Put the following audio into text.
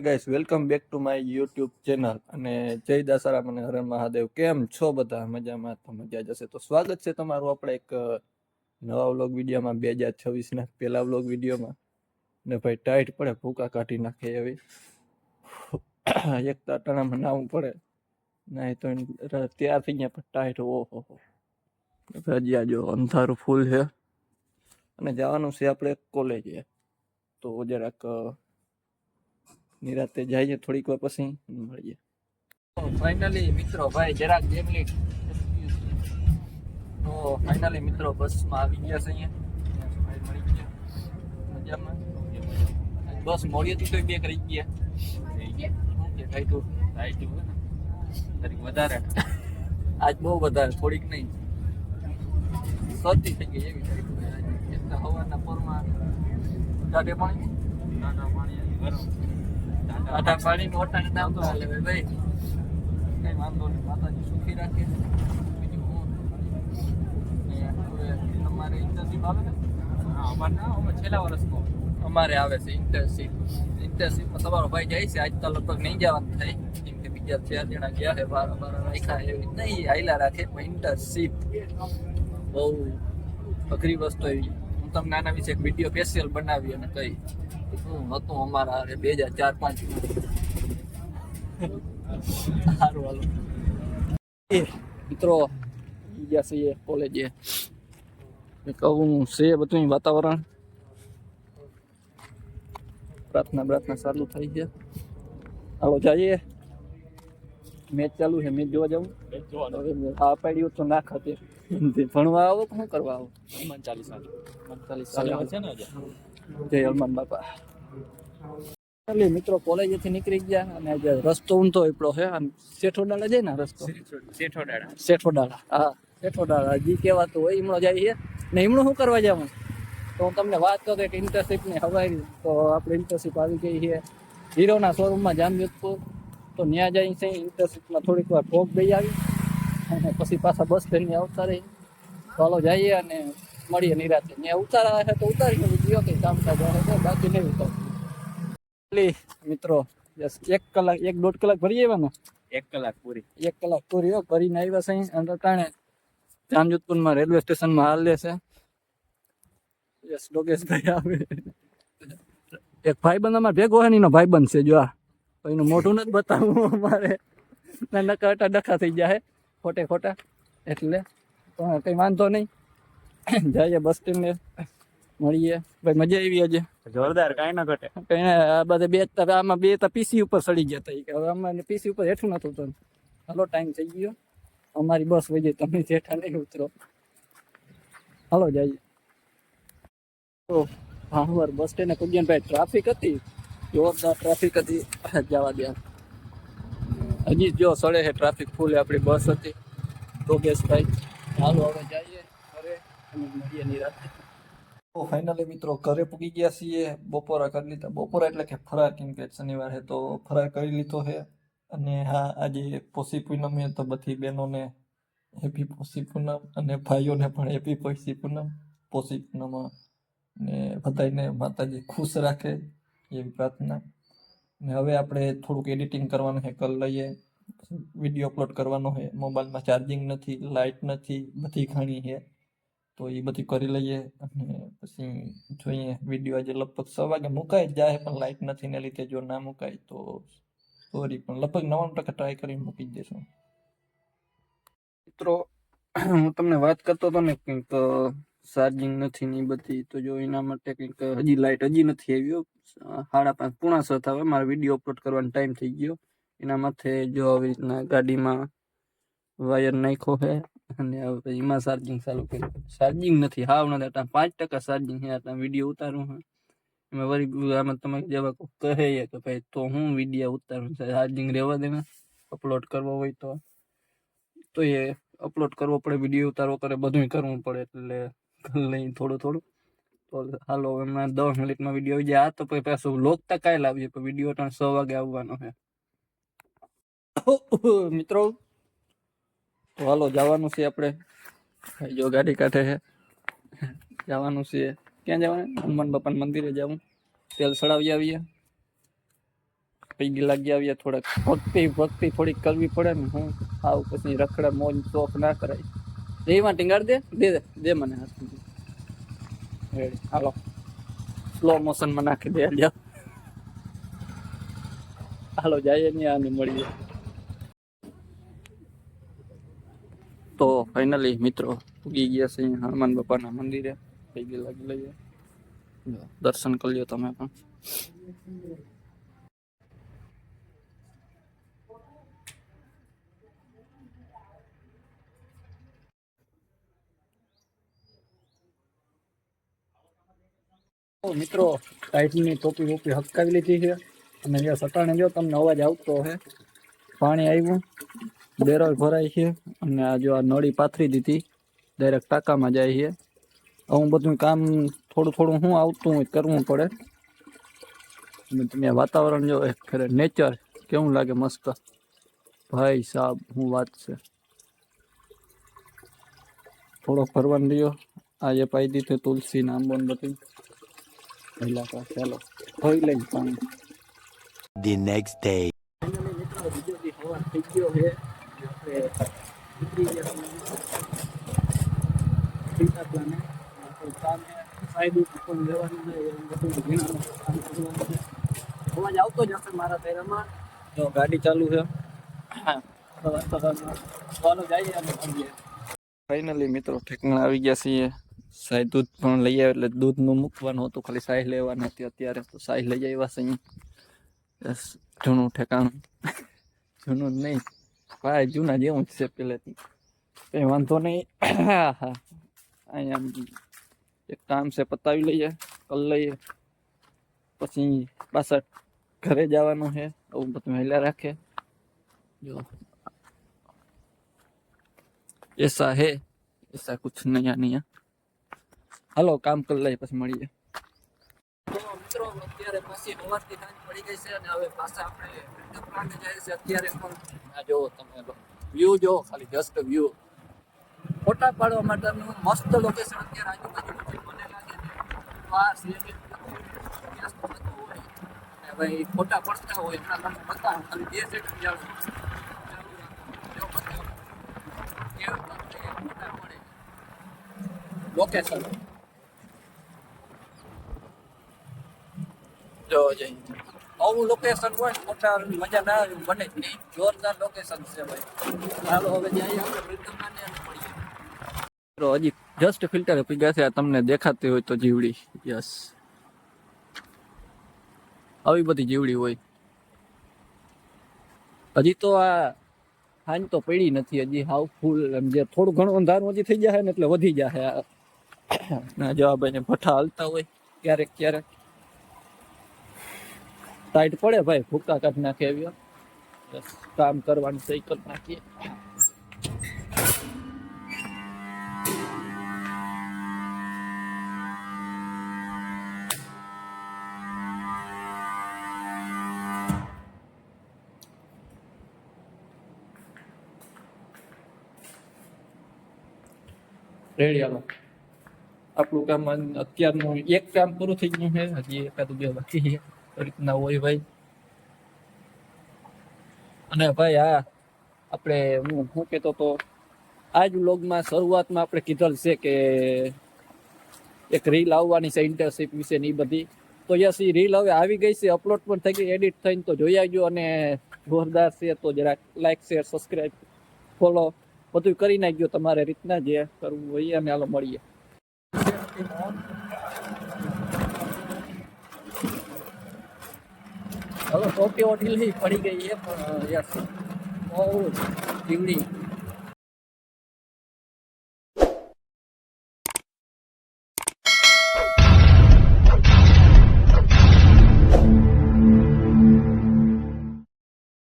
Guys welcome back to my YouTube channel અને જય દાસારામ અને હરણ મહાદેવ કેમ છો બધા મજામાં તો મજા જશે તો સ્વાગત છે તમારું આપણે એક નવા વ્લોગ વિડીયોમાં બે હજાર છવ્વીસના પહેલા વ્લોગ વિડીયોમાં ને ભાઈ ટાઈટ પડે ભૂકા કાઢી નાખે એવી એક તાટાણામાં નાવું પડે ના તો તૈયાર થઈ ગયા પણ ટાઈટ ઓહો હજી આજો અંધારું ફૂલ છે અને જવાનું છે આપણે કોલેજે તો જરાક નિરાતે જાય થોડીક વાર પછી મળીએ ફાઇનલી મિત્રો ભાઈ જરાક બે મિનિટ તો ફાઇનલી મિત્રો બસમાં આવી ગયા છે અહીંયા મળી ગયા મજામાં બસ મોડી હતી તો બે કરી ગયા વધારે આજ બહુ વધારે થોડીક નહીં સસ્તી થઈ ગઈ એવી ટાઈટ હવાના પરમાં ટાટે પાણી ટાટા પાણી ગરમ ટાટા પાણી મોટા નામ તો હાલે ભાઈ કઈ વાંધો નહીં માતાજી સુખી રાખે બીજું હું તમારે ઇન્ટરશીપ આવે ને અમારે ના અમે છેલ્લા વર્ષનો અમારે આવે છે ઇન્ટરશીપ ઇન્ટરશીપમાં તમારો ભાઈ જાય છે આજ તો લગભગ નહીં જવાનું થાય કેમ બીજા ચાર જણા ગયા છે બાર બાર રાખ્યા એવી નહીં હાઈલા રાખે પણ ઇન્ટરશીપ બહુ અઘરી વસ્તુ એવી હું તમને આના વિશે એક વિડીયો સ્પેશિયલ બનાવી અને કહી શું હતું અમારા અરે બે હજાર ચાર પાંચ સારું હાલો મિત્રો ગયા છીએ કોલેજે કહું છે બધું વાતાવરણ પ્રાર્થના પ્રાર્થના ચાલુ થઈ છે હાલો જઈએ મેચ ચાલુ છે મેચ જોવા જવું હા પાડ્યું તો ના ખાતે ભણવા આવો કે શું કરવા આવો ચાલીસ ચાલીસ ચાલીસ છે ને કેલ મન બાપા લે મિત્રો કોલેજ થી નીકળી ગયા અને આજે રસ્તો ઉંટોઈપળો છે અને શેઠો નાળા દેના રસ્તો શેઠો ડાડા શેઠો નાળા આ શેઠો ડાડા જી કેવાતો હોય હમણો જાય છે ને હમણો શું કરવા જવું તો હું તમને વાત કર કે ઇન્ટરસેપ્ટ મે હવારી તો આપડે ઇન્ટરસેપ્ટ આવી ગઈ છે હીરો ના શોરૂમ માં જામ્યો તો ત્યાં જાય છે ઇન્ટરસેપ્ટ માં થોડીક વાર ખોક ગઈ આવી અને પછી પાછા બસ બેન ની આવતા રહી તો હાલો જઈએ અને મળીએ નિરાતે ત્યાં ઉતારા હશે તો ઉતારી ગયો કંઈ કામકાજ આવે છે બાકી નહીં ઉતારતી મિત્રો યસ એક કલાક એક દોઢ કલાક ભરી આવ્યા ને એક કલાક પૂરી એક કલાક પૂરી હો ભરીને આવ્યા છે અને ટાણે જામજોધપુરમાં રેલવે સ્ટેશનમાં હાલ લેશે યસ ભાઈ આવે એક ભાઈબંધ અમારે ભેગો હોય ને ભાઈબંધ છે જો આ એનું મોઢું નથી બતાવવું અમારે ના નકા હટા ડખા થઈ જાય ખોટે ખોટા એટલે પણ કંઈ વાંધો નહીં જાયા બસ સ્ટેન્ડ મે મળીયા ભઈ મજા આવી આજે જોરદાર કાઈ ન ઘટે કઈ આ બારે બે તો આમાં બે તો પીસી ઉપર ચડી જતા ઈ કે અમે ને પીસી ઉપર હેઠું નતો તો હાલો ટાઈમ થઈ ગયો અમારી બસ વઈ ગઈ તમે જેઠાને ઉતરો હાલો જાઈઓ તો પાહર બસ સ્ટેન્ડ ને કગ્યા ભાઈ ટ્રાફિક હતી જોરદાર ટ્રાફિક હતી જવા દે અજી જો સોળે હે ટ્રાફિક ફૂલે આપડી બસ હતી ગોબેસ ભાઈ હાલો હવે જઈએ અમે મુદિયા ની રાત ઓ ફાઇનલી મિત્રો કરે પૂગી ગયા છે બોપોરા કરી લીતા બોપોરા એટલે કે ફરાક કે શનિવાર છે તો ફરાક કરી લીતો છે અને હા આજે પોષી પૂનમ મે તો બધી બેનોને હેપી પોષી પૂનમ અને ભાઈઓને પણ હેપી પોષી પૂનમ પોષી પૂનમ ને વધાઈને માતાજી ખુશ રાખે એ પ્રાર્થના મે હવે આપણે થોડુંક એડિટિંગ કરવાનું છે કલ લઈએ વિડીયો અપલોડ કરવાનો છે મોબાઈલમાં ચાર્જિંગ નથી લાઈટ નથી બધી ખાણી છે તો એ બધું કરી લઈએ અને પછી જોઈએ વિડીયો આજે લગભગ છ વાગે મુકાઈ જ જાય પણ લાઈટ નથી ને લીધે જો ના મુકાય તો સોરી પણ લગભગ નવ્વાણું ટકા ટ્રાય કરીને મૂકી દેશું મિત્રો હું તમને વાત કરતો હતો ને કંઈક ચાર્જિંગ નથી ને બધી તો જો એના માટે કંઈક હજી લાઇટ હજી નથી આવ્યો સાડા પાંચ પૂણા છ થવા મારો વિડીયો અપલોડ કરવાનો ટાઈમ થઈ ગયો એના માથે જો આવી રીતના ગાડીમાં વાયર નાખ્યો હે અને હવે પછી એમાં ચાર્જિંગ ચાલુ કર્યું ચાર્જિંગ નથી હાવ નથી આટલા પાંચ ટકા ચાર્જિંગ છે આટલા વિડીયો ઉતારું હા એમાં વળી આમાં તમે જેવા કોઈ કહે કે ભાઈ તો હું વિડીયો ઉતારું ચાર્જિંગ રહેવા દે અપલોડ કરવો હોય તો તો એ અપલોડ કરવો પડે વિડીયો ઉતારવો કરે બધું કરવું પડે એટલે લઈ થોડું થોડું તો હાલો એમના દસ મિનિટમાં વિડીયો આવી જાય આ તો પછી પાછું લોક તકાય લાવજે પણ વિડીયો ત્રણ સો વાગે આવવાનો છે મિત્રો તો હાલો જવાનું છે આપણે જો ગાડી કાંઠે છે જવાનું છે ક્યાં જવાનું હનુમાન બાપાના મંદિરે જવું તેલ સડાવી આવીએ પૈગી લાગી આવીએ થોડાક ભક્તિ ભક્તિ થોડીક કરવી પડે ને હું આવું પછી રખડે મોજ શોખ ના કરાય એમાં ટીંગાડ દે દે દે દે મને હાલો સ્લો મોશનમાં નાખી દે હાલો જઈએ ને આને મળીએ तो फाइनली मित्रों उगी गया से हनुमान बापा ना मंदिर है कई गई लगी दर्शन कर लियो तमें पण મિત્રો ટાઈટન ની ટોપી ઉપી હકાવી લીધી છે અને જો પાણી આવ્યું બેરોલ ભરાય છે અને આ જો આ નળી પાથરી દીધી ડાયરેક્ટ ટાંકામાં જાય છે આવું બધું કામ થોડું થોડું હું આવતું હોય કરવું પડે અને તમે વાતાવરણ જો એક ફેરે નેચર કેવું લાગે મસ્ત ભાઈ સાહેબ હું વાત છે થોડો ફરવાન રહ્યો આજે પાઈ દીધું તુલસી નામ બોન બધી પહેલા ચાલો ધોઈ લઈ પાણી The next day. ઓ આ ટીક્યો છે કે આપણે વિતરી જવું ઠીક આ પ્લાન છે સાયદુદ પણ લેવાવાનું ને દૂધ લેવાનું હોવા જાય આવતો જ アクセ મારા તેરામાં જો ગાડી ચાલુ છે હા તો તો જઈએ અને ખીય ફાઇનલી મિત્રો ઠેકાણ આવી ગયા છે સાયદુદ પણ લઈ આવે એટલે દૂધ નું મુકવાનું હતું ખાલી ચા લેવાને તે અત્યારે તો ચા લઈ આવ્યા છે યસ જો નું ઠેકાણ જો નું નહીં આ જૂના જેવું છે પેલેથી એ વાંધો નહી આયા એક કામ સે પતાવી લઈએ કલ્લે પછી પાછળ ઘરે જવાનું છે બધું બધું હલા રાખે એસા હે એસા કશું નયા નહી હેલો કામ કર લઈએ પછી મળીએ અત્યારે પાછી હોવાથી સાંજ પડી ગઈ છે અને હવે પાછા આપણે મંડપ પ્લાન્ટ જાય છે અત્યારે પણ આ જોવો તમે વ્યૂ જુઓ ખાલી જસ્ટ વ્યૂ ફોટા પાડવા માટેનું મસ્ત લોકેશન અત્યારે આજુબાજુ મને લાગે છે તો આ ભાઈ ફોટા પડતા હોય એના તમને બતાવું ખાલી બે સેટ જાણું લોકેશન જોવો જોઈએ લોકેશન હોય મોટા મજા ના બને જ જોરદાર લોકેશન છે ભાઈ ચાલો હવે જઈએ આપણે વૃદ્ધમાને મળીએ જસ્ટ ફિલ્ટર પી ગયા છે તમને દેખાતી હોય તો જીવડી યસ આવી બધી જીવડી હોય હજી તો આ હાંજ તો પડી નથી હજી હાવ ફૂલ એમ જે થોડું ઘણું અંધારું હજી થઈ જાય ને એટલે વધી જાય આ જવાબ એને ભઠ્ઠા હાલતા હોય ક્યારેક ક્યારેક ટાઈટ પડે ભાઈ ભૂકા કાઢી નાખે એવી કામ કરવાની સહી કરી નાખીએ રેડિયામાં આપણું કામ અત્યારનું એક કામ પૂરું થઈ ગયું છે હજી એકાદું બે બાકી છે રીતના હોય ભાઈ અને ભાઈ આ આપણે હું શું કહેતો તો આ જ વ્લોગમાં શરૂઆતમાં આપણે કીધેલ છે કે એક રીલ આવવાની છે ઇન્ટર્નશીપ વિશેની બધી તો યસ એ રીલ હવે આવી ગઈ છે અપલોડ પણ થઈ ગઈ એડિટ થઈને તો જોઈ આવજો અને જોરદાર છે તો જરાક લાઇક શેર સબસ્ક્રાઈબ ફોલો બધું કરી નાખજો તમારે રીતના જે કરવું હોય અને હાલો મળીએ હવે ટોપી ઓઢી લઈ પડી ગઈ એ પણ યસ બહુ જીવડી